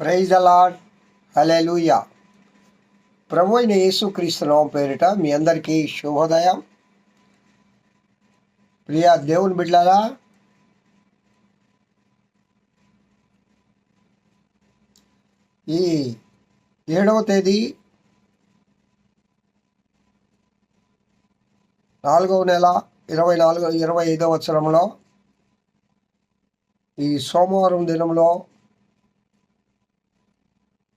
Praise అలాడ్ hallelujah ప్రభు అయిన యేసుక్రీస్తునామం పేరిట మీ అందరికీ శుభోదయం. ప్రియా దేవుని బిడ్డారా ఈ ఏడవ తేదీ నాలుగవ నెల ఇరవై నాలుగు ఇరవై ఐదవ సంవత్సరంలో ఈ సోమవారం దినంలో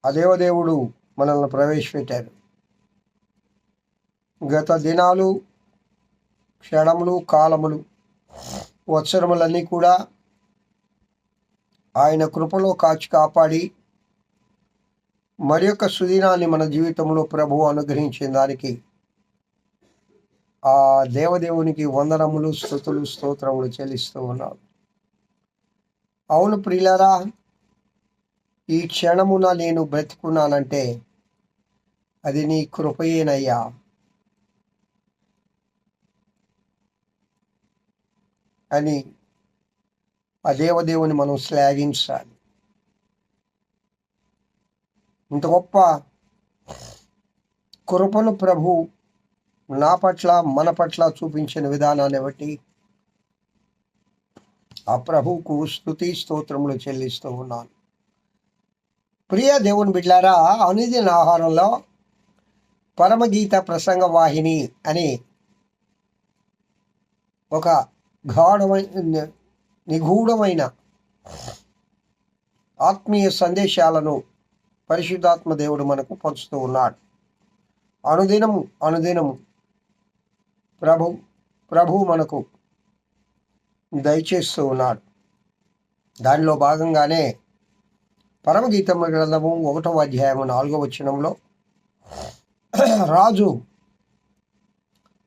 ఆ దేవదేవుడు మనల్ని ప్రవేశపెట్టారు గత దినాలు క్షణములు కాలములు వత్సరములన్నీ కూడా ఆయన కృపలో కాచి కాపాడి మరి యొక్క సుదినాన్ని మన జీవితంలో ప్రభువు అనుగ్రహించిన దానికి ఆ దేవదేవునికి వందనములు స్థుతులు స్తోత్రములు చెల్లిస్తూ ఉన్నారు అవును ప్రియులరా ఈ క్షణమున నేను బ్రతికున్నానంటే అది నీ కృపయేనయ్యా. అని ఆ దేవదేవుని మనం శ్లాఘించాలి. ఇంత గొప్ప కృపను ప్రభు నా పట్ల మన పట్ల చూపించిన విధానాన్ని బట్టి ఆ ప్రభువుకు స్థుతి స్తోత్రములు చెల్లిస్తూ ఉన్నాను. ప్రియ దేవుని బిడ్లారా అనుదిన ఆహారంలో పరమగీత ప్రసంగ వాహిని అని ఒక గాఢమైన నిగూఢమైన ఆత్మీయ సందేశాలను పరిశుద్ధాత్మ దేవుడు మనకు పంచుతూ ఉన్నాడు. అనుదినము అనుదినము ప్రభు ప్రభు మనకు దయచేస్తూ ఉన్నాడు. దానిలో భాగంగానే పరమగీతమ్మ గ్రంథము ఒకటవ అధ్యాయము నాలుగవ వచనంలో రాజు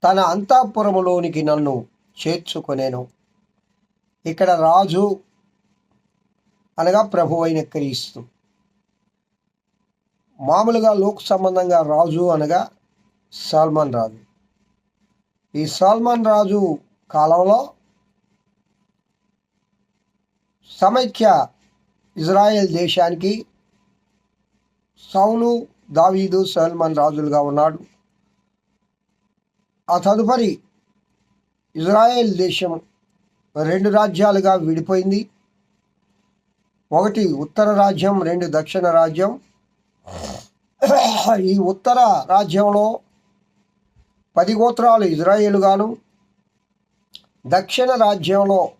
తన అంతఃపురములోనికి నన్ను చేర్చుకొనేను. ఇక్కడ రాజు అనగా ప్రభు అయిన క్రీస్తు. మామూలుగా లోక సంబంధంగా రాజు అనగా సల్మాన్ రాజు. ఈ సల్మాన్ రాజు కాలంలో సమైక్య ఇజ్రాయెల్ దేశానికి సౌలు దావీదు సల్మాన్ రాజులుగా ఉన్నాడు. ఆ తదుపరి ఇజ్రాయెల్ దేశం రెండు రాజ్యాలుగా విడిపోయింది. ఒకటి ఉత్తర రాజ్యం రెండు దక్షిణ రాజ్యం. ఈ ఉత్తర రాజ్యంలో పది గోత్రాలు ఇజ్రాయేలుగాను దక్షిణ రాజ్యంలో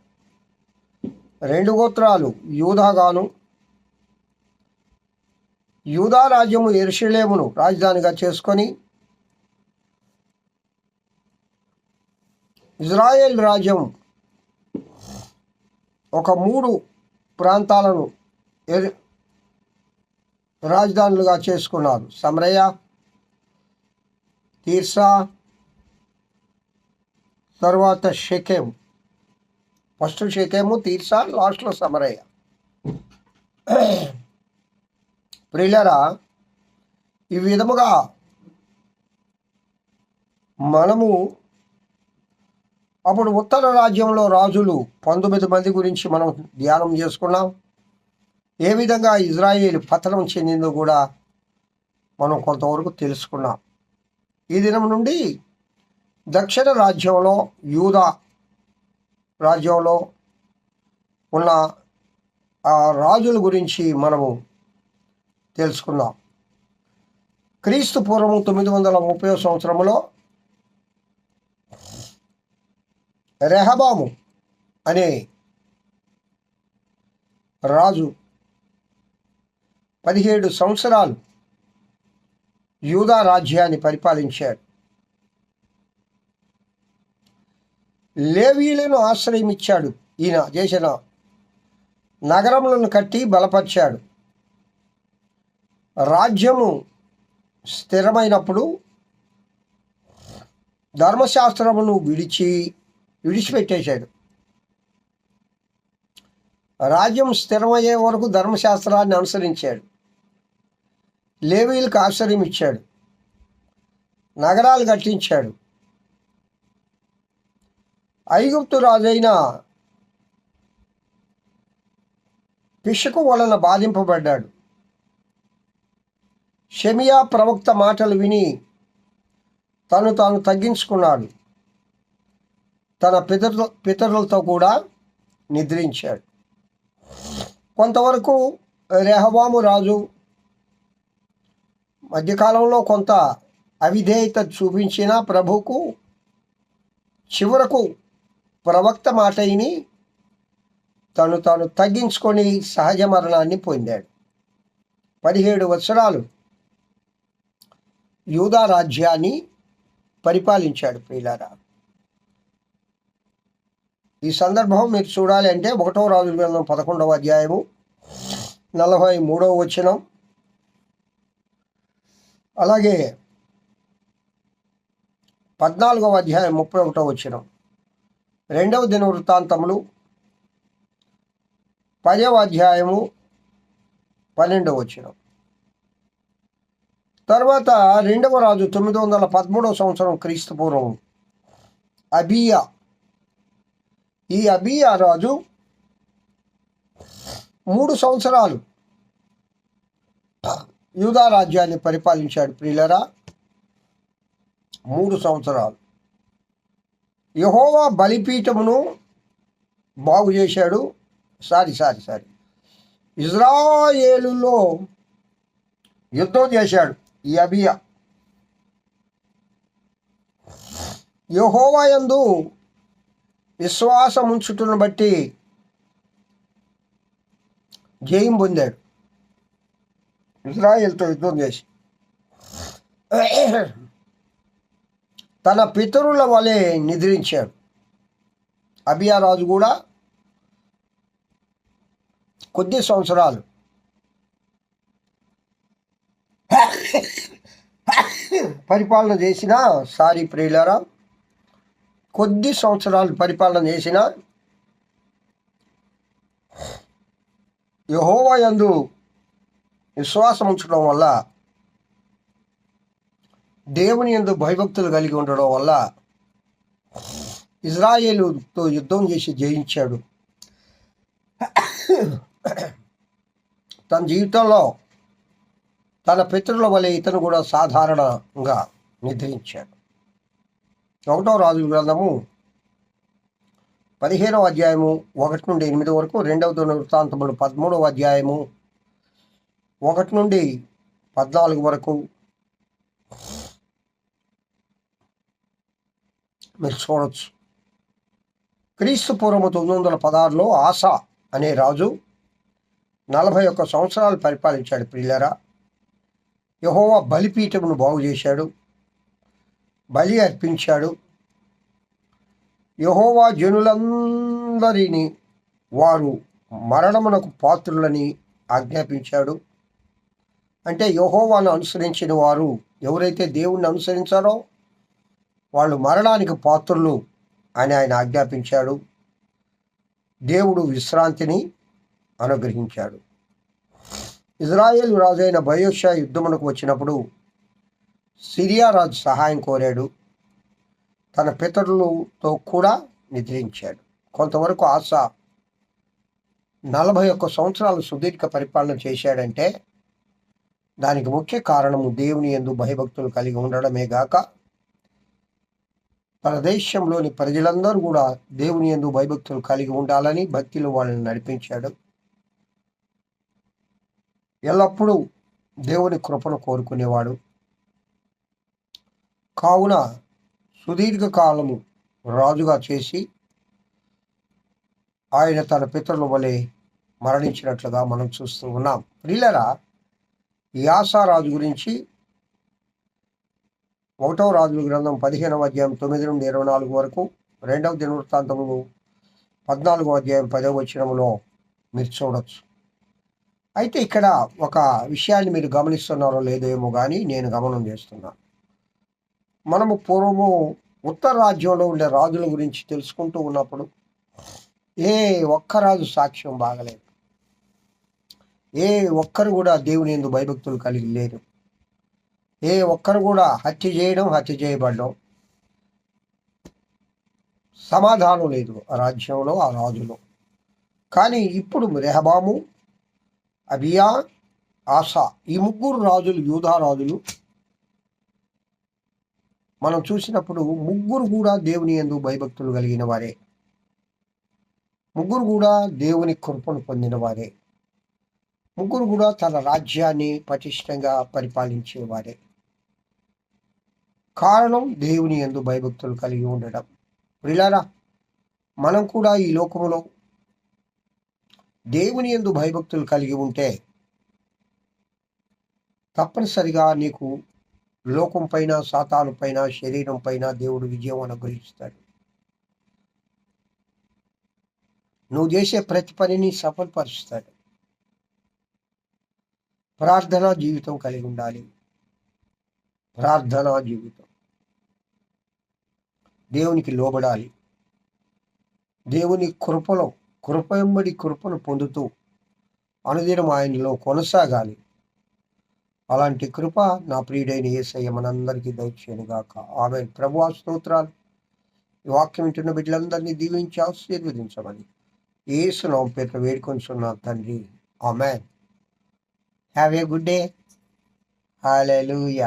రెండు గోత్రాలు యూదాగాను. యూదా రాజ్యము ఎరుషలేమును రాజధానిగా చేసుకొని ఇజ్రాయెల్ రాజ్యం ఒక మూడు ప్రాంతాలను ఎరు రాజధానులుగా చేసుకున్నారు. సమరయ్య తీర్సా తర్వాత షెకేం. ఫస్ట్ షెకేము తీర్సా లాస్ట్లో సమరయ్య. ప్రియులరా ఈ విధముగా మనము అప్పుడు ఉత్తర రాజ్యంలో రాజులు పంతొమ్మిది మంది గురించి మనం ధ్యానం చేసుకున్నాం. ఏ విధంగా ఇజ్రాయేల్ పతనం చెందిందో కూడా మనం కొంతవరకు తెలుసుకున్నాం. ఈ దినం నుండి దక్షిణ రాజ్యంలో యూదా రాజ్యంలో ఉన్న ఆ రాజుల గురించి మనము తెలుసుకుందాం. క్రీస్తు పూర్వం తొమ్మిది వందల ముప్పై సంవత్సరంలో రెహబాము అనే రాజు పదిహేడు సంవత్సరాలు యూదా రాజ్యాన్ని పరిపాలించాడు. లేవీలను ఆశ్రయం ఇచ్చాడు ఈయన చేసిన నగరములను కట్టి బలపరిచాడు. రాజ్యము స్థిరమైనప్పుడు ధర్మశాస్త్రమును విడిచి విడిచిపెట్టేశాడు. రాజ్యం స్థిరమయ్యే వరకు ధర్మశాస్త్రాన్ని అనుసరించాడు. లేవీలకు ఆశ్రయం ఇచ్చాడు నగరాలు కట్టించాడు. ఐగుప్తు రాజైన పిషకు వలన బాధింపబడ్డాడు. షమియా ప్రవక్త మాటలు విని తను తాను తగ్గించుకున్నాడు. తన పితరు పితరులతో కూడా నిద్రించాడు. కొంతవరకు రెహవాము రాజు మధ్యకాలంలో కొంత అవిధేయత చూపించిన ప్రభుకు చివరకు ప్రవక్త మాట తను తాను తగ్గించుకొని సహజ మరణాన్ని పొందాడు. పదిహేడు వత్సరాలు యూదా రాజ్యాన్ని పరిపాలించాడు ప్రియులారా. ఈ సందర్భం మీరు చూడాలి అంటే ఒకటో రాజు గ్రంథం పదకొండవ అధ్యాయము నలభై మూడవ వచనం. అలాగే పద్నాలుగవ అధ్యాయం ముప్పై ఒకటో వచనం. రెండవ దిన వృత్తాంతములు పదవ అధ్యాయము పన్నెండవ వచ్చిన తర్వాత రెండవ రాజు తొమ్మిది వందల పదమూడవ సంవత్సరం క్రీస్తు పూర్వం అబియా. ఈ అబియా రాజు మూడు సంవత్సరాలు యూదా రాజ్యాన్ని పరిపాలించాడు ప్రియులరా. మూడు సంవత్సరాలు. యహోవా బలిపీఠమును బాగు చేశాడు. Sorry sorry sorry. ఇజ్రాయేలులో యుద్ధం చేశాడు ఈ అబియా. యహోవా యందు విశ్వాసం ఉంచుటను బట్టి జయం పొందాడు. ఇజ్రాయెల్తో యుద్ధం చేసి. తన పితరుల వలె నిద్రించాడు. అబియా రాజు కూడా కొద్ది సంవత్సరాలు. పరిపాలన చేసిన సారీ ప్రియులారా కొద్ది సంవత్సరాలు పరిపాలన చేసిన యహోవా యందు విశ్వాసం ఉంచడం వల్ల దేవుని ఎందు భయభక్తులు కలిగి ఉండడం వల్ల ఇజ్రాయేలుతో యుద్ధం చేసి జయించాడు. తన జీవితంలో తన పితరుల వలె ఇతను కూడా సాధారణంగా నిద్రించాడు. ఒకటో రాజు గ్రంథము పదిహేనవ అధ్యాయము ఒకటి నుండి ఎనిమిది వరకు రెండవ వృత్తాంతములు పదమూడవ అధ్యాయము ఒకటి నుండి పద్నాలుగు వరకు మీరు చూడొచ్చు. క్రీస్తు పూర్వము తొమ్మిది వందల పదహారులో ఆశా అనే రాజు నలభై ఒక్క సంవత్సరాలు పరిపాలించాడు ప్రియులరా. యహోవా బలిపీఠమును బాగు చేశాడు. బలి అర్పించాడు. యహోవా జనులందరినీ వారు మరణమునకు పాత్రులని ఆజ్ఞాపించాడు. అంటే యహోవాను అనుసరించిన వారు ఎవరైతే దేవుణ్ణి అనుసరించారో వాళ్ళు మరణానికి పాత్రులు అని ఆయన ఆజ్ఞాపించాడు. దేవుడు విశ్రాంతిని అనుగ్రహించాడు. ఇజ్రాయేల్ రాజైన బయోషా యుద్ధమునకు వచ్చినప్పుడు సిరియా రాజు సహాయం కోరాడు. తన పితరులతో కూడా నిద్రించాడు. కొంతవరకు ఆశ నలభై ఒక్క సంవత్సరాలు సుదీర్ఘ పరిపాలన చేశాడంటే దానికి ముఖ్య కారణము దేవుని ఎందు భయభక్తులు కలిగి ఉండడమే గాక మన దేశంలోని ప్రజలందరూ కూడా దేవుని ఎందు భయభక్తులు కలిగి ఉండాలని భక్తిలో వాళ్ళని నడిపించాడు. ఎల్లప్పుడూ దేవుని కృపను కోరుకునేవాడు. కావున సుదీర్ఘకాలము రాజుగా చేసి ఆయన తన పితరుల వలె మరణించినట్లుగా మనం చూస్తూ ఉన్నాం. ప్రిల్లరా యాసారాజు గురించి ఒకటవ రాజుల గ్రంథం పదిహేనవ అధ్యాయం తొమ్మిది నుండి ఇరవై నాలుగు వరకు రెండవ దినవృత్తాంతములు పద్నాలుగో అధ్యాయం పదవ వచ్చినములో మీరు చూడొచ్చు. అయితే ఇక్కడ ఒక విషయాన్ని మీరు గమనిస్తున్నారో లేదో ఏమో కానీ నేను గమనం చేస్తున్నాను మనము పూర్వము ఉత్తర రాజ్యంలో ఉండే రాజుల గురించి తెలుసుకుంటూ ఉన్నప్పుడు ఏ ఒక్క రాజు సాక్ష్యం బాగలేదు. ఏ ఒక్కరు కూడా దేవుని ఎందు భయభక్తులు కలిగి లేరు. ఏ ఒక్కరు కూడా హత్య చేయడం హత్య చేయబడడం సమాధానం లేదు ఆ రాజ్యంలో ఆ రాజులో. కానీ ఇప్పుడు రెహబాము అబియా ఆశా ఈ ముగ్గురు రాజులు యూధా రాజులు మనం చూసినప్పుడు ముగ్గురు కూడా దేవుని ఎందు భయభక్తులు కలిగిన వారే. ముగ్గురు కూడా దేవుని కృపను పొందిన వారే. ముగ్గురు కూడా తన రాజ్యాన్ని పటిష్టంగా పరిపాలించేవారే కారణం దేవుని ఎందు భయభక్తులు కలిగి ఉండడం ప్రిలారా మనం కూడా ఈ లోకములో దేవుని ఎందు భయభక్తులు కలిగి ఉంటే తప్పనిసరిగా నీకు లోకం పైన సాతాను పైన శరీరం పైన దేవుడు విజయం అనుగ్రహిస్తాడు. నువ్వు చేసే ప్రతి పనిని సఫలపరుస్తాడు. ప్రార్థనా జీవితం కలిగి ఉండాలి. ప్రార్థనా జీవితం. దేవునికి లోబడాలి. దేవుని కృపలో కృపయంబడి కృపను పొందుతూ అనుదినం ఆయనలో కొనసాగాలి. అలాంటి కృప నా ప్రియుడైన ఏసయ్య మనందరికీ దయచేయనుగాక. ఆమె ప్రభు స్తోత్రాలు ఈ వాక్యం వింటున్న బిడ్డలందరినీ దీవించి ఆశీర్వదించమని ఏసు నామ పేరు వేడుకొంచున్న తండ్రి. ఆమె హ్యావ్ ఏ గుడ్ డే హాలూయా